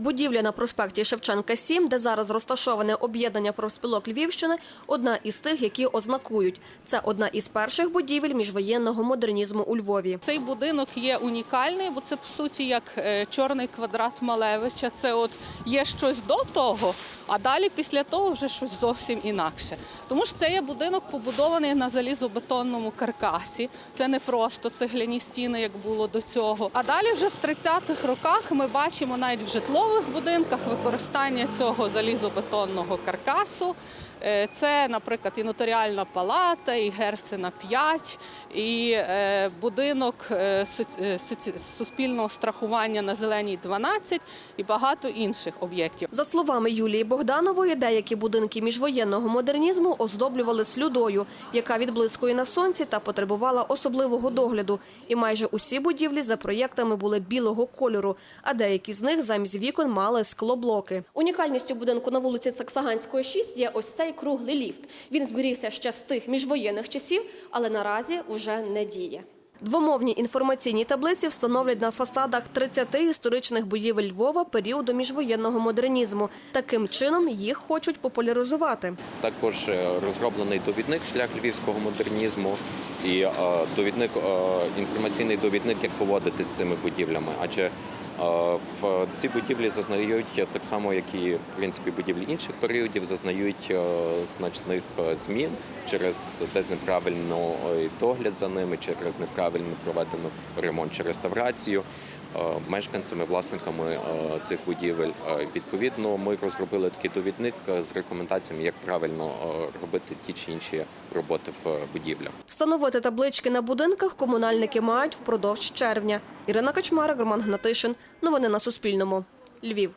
Будівля на проспекті Шевченка 7, де зараз розташоване об'єднання профспілок Львівщини, одна із тих, які ознакують. Це одна із перших будівель міжвоєнного модернізму у Львові. Цей будинок є унікальний, бо це по суті як е, чорний квадрат Малевича. Це от є щось до того, а далі після того вже щось зовсім інакше. Тому що це є будинок побудований на залізобетонному каркасі. Це не просто цегляні стіни, як було до цього. А далі вже в 30-х роках ми бачимо навіть в житлових будинках використання цього залізобетонного каркасу. Е, Це, наприклад, і нотаріальна палата, і Герцена 5, і е, будинок е, суспільного страхування на Зеленій 12 і багато інших об'єктів. За словами Юлії Богданової, деякі будинки міжвоєнного модернізму оздоблювали слюдою, яка відблискує на сонці та потребувала особливого догляду. І майже усі будівлі за проєктами були білого кольору, а деякі з них замість вікон мали склоблоки. Унікальністю будинку на вулиці Саксаганської 6 є ось цей круглий ліфт. Він зберігся ще з тих міжвоєнних часів, але наразі уже не діє. Двомовні інформаційні таблиці встановлять на фасадах 30 історичних будівель Львова періоду міжвоєнного модернізму. Таким чином їх хочуть популяризувати. Також е, розроблений довідник шлях львівського модернізму і е, довідник, е, інформаційний довідник, як поводитись з цими будівлями. Адже в ці будівлі зазнають е, так само, як і в принципі будівлі інших періодів, зазнають е, значних е, змін через десь неправильно е, догляд за ними, через неправильно проведену ремонт чи реставрацію. Е, Мешканцями, власниками е, цих будівель. Е, Відповідно, ми розробили такий довідник з рекомендаціями, як правильно робити ті чи інші роботи в будівлях. Встановити таблички на будинках комунальники мають впродовж червня. Ірина Качмарик, Роман Гнатишин. Новини на Суспільному. Львів.